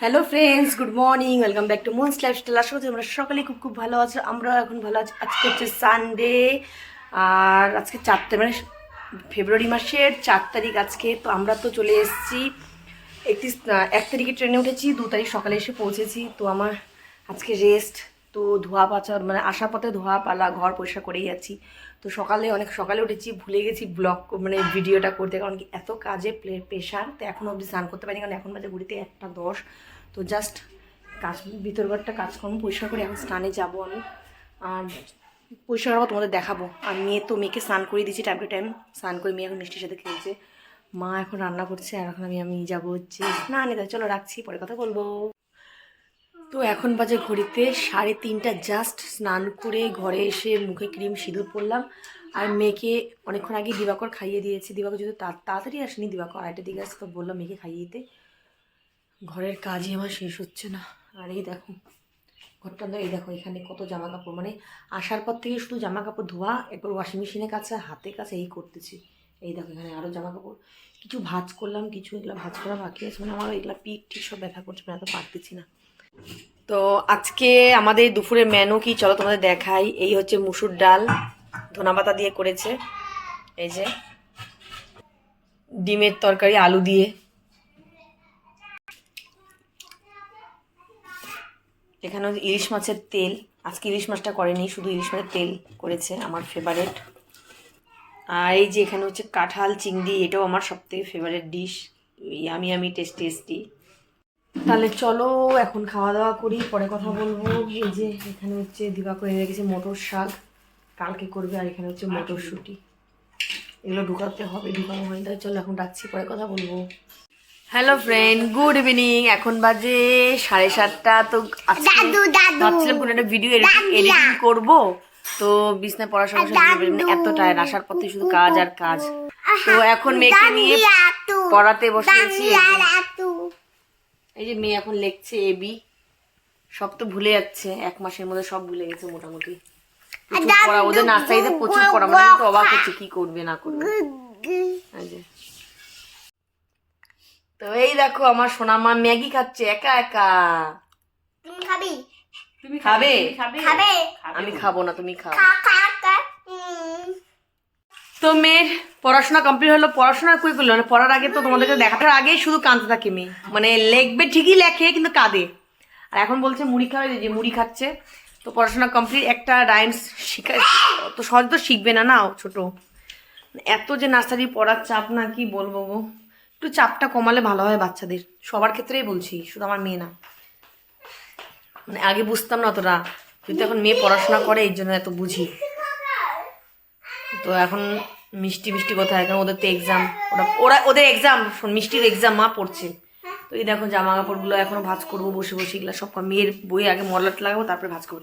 Hello friends good morning welcome back to মোন্স lifestyle আশা করছি আমরা সকালে খুব খুব ভালো আছো। আমরাও এখন ভালো আছি। আজকে হচ্ছে সানডে আর আজকে চারটে মানে ফেব্রুয়ারি মাসের চার তারিখ আজকে। তো আমরা তো চলে এসেছি। একটি এক তারিখে ট্রেনে উঠেছি। দু তারিখ সকালে এসে পৌঁছেছি। তো আমার আজকে রেস্ট তো ধোয়া পাচা মানে আসার পথে ধোয়া পালা, ঘর পরিষ্কার করেই যাচ্ছি। তো সকালে অনেক, সকালে উঠেছি, ভুলে গেছি ব্লগ মানে ভিডিওটা করতে, কারণ কি এত কাজে প্রেশার তো এখন অবধি স্নান করতে পারিনি, কারণ এখন বাজে ঘুরিতে একটা দশ। তো জাস্ট কাজ, ভিতরঘরটা কাজকর্ম পরিষ্কার করে এখন স্নানে যাব আমি। আর পরিষ্কার হওয়া তোমাদের দেখাবো। আর মেয়ে তো মেয়েকে স্নান করিয়ে দিয়েছি টাইম টু টাইম স্নান করে মেয়ে এখন মিষ্টির সাথে খেলছে। মা এখন রান্না করছে, আর এখন আমি আমি যাব হচ্ছে না নিতে চলো রাখছি, পরে কথা বলব। তো এখন বাজে ঘড়িতে সাড়ে তিনটা জাস্ট স্নান করে ঘরে এসে মুখে ক্রিম সিঁদুর পরলাম। আর মেয়েকে অনেকক্ষণ আগে দিবাকর খাইয়ে দিয়েছি। দিবাকর যদি তাড়াতাড়ি আসেনি, দিবাকর আরেকটা দিকে আসতে তো বললাম মেয়েকে খাইয়ে দিতে। ঘরের কাজই আমার শেষ হচ্ছে না। আর এই দেখো, ঘরটা এই দেখো এখানে কত জামা কাপড় মানে আসার পর থেকে শুধু জামা কাপড় ধোয়া এরপর ওয়াশিং মেশিনের কাছে হাতে কাছে এই করতেছি। এই দেখো এখানে আরও জামা কাপড় কিছু ভাজ করলাম, কিছু এগুলো ভাজ করা বাকি আছে। মানে আমার এগুলো পিঠ ঠিক সব ব্যথা করছে মানে এত পারতেছি না। তো আজকে আমাদের দুপুরের মেনু কি চলো তোমাদের দেখাই। এই হচ্ছে মুসুর ডাল, ধনাপাতা দিয়ে করেছে। এই যে, ডিমের তরকারি, আলু দিয়ে। এখানে ইলিশ মাছের তেল। আজকে ইলিশ মাছটা করেনি, শুধু ইলিশ মাছের তেল করেছে আমার ফেভারেট আর এই যে এখানে হচ্ছে কাঁঠাল, চিংড়ি, এটাও আমার সবথেকে ফেভারেট ডিশ ইয়ামি আমি টেস্ট টেস্টি তাহলে চলো এখন খাওয়া দাওয়া করি পরে কথা বলব। এই যে এখানে হচ্ছে দিবাকর এনে রেখেছে মটর শাক কালকে করবে আর এখানে হচ্ছে মটরশুঁটি এগুলো ঢুকাতে হবে ঢুকানো হয়নি তাই চলো এখন রাখছি পরে কথা বলব। হ্যালো ফ্রেন্ড গুড ইভিনিং এখন বাজে সাড়ে সাতটা তো ভাবছিলাম কোনো একটা ভিডিও এডিটিং করব। তো বিছনায় পড়ার সময় সময় এত টায়ার আসার পথে শুধু কাজ আর কাজ। তো এখন মেয়েকে নিয়ে পড়াতে বসেছি এই যে মেয়ে এখন লিখছে এবি সব তো ভুলে যাচ্ছে এক মাসের মধ্যে সব ভুলে গেছে মোটামুটি। প্রচুর পড়া ওদের নার্সারিতে প্রচুর পড়া মানে আমি তো অবাক হচ্ছে কি করবে না করবে। তো এই দেখো আমার সোনা মা ম্যাগি খাচ্ছে একা একা। তুমি খাবি? তুমি খাবে? খাবে আমি খাব না তুমি খাও। তো মেয়ের পড়াশোনা কমপ্লিট হলো, পড়াশোনা কই করল পড়ার আগে তো তোমাদেরকে দেখাটার আগেই শুধু কাঁদতে থাকে মেয়ে। মানে লেখবে ঠিকই লেখে, কিন্তু কাঁদে। আর এখন বলছে মুড়ি খাওয়া যে মুড়ি খাচ্ছে। তো পড়াশোনা কমপ্লিট একটা রাইমস শিখা তো সহজ তো শিখবে না না, ছোট। এত যে নার্সারি পড়ার চাপ না, কি বলব গো? একটু চাপটা কমালে ভালো হয় বাচ্চাদের। সবার ক্ষেত্রেই বলছি, শুধু আমার মেয়ে না। মানে আগে বুঝতাম না অতটা। কিন্তু এখন মেয়ে পড়াশোনা করে, এই জন্য এত বুঝি। তো এখন মিষ্টি মিষ্টি কথা এখন ওদের তো এক্সাম ওরা ওরা, ওদের এক্সাম মিষ্টির এক্সাম মা পড়ছে। তো এই দেখো জামা কাপড়গুলো এখনও ভাজ করব, বসে বসে এগুলো সব মেয়ের বই আগে মলাট লাগাবো, তারপরে ভাজ করব।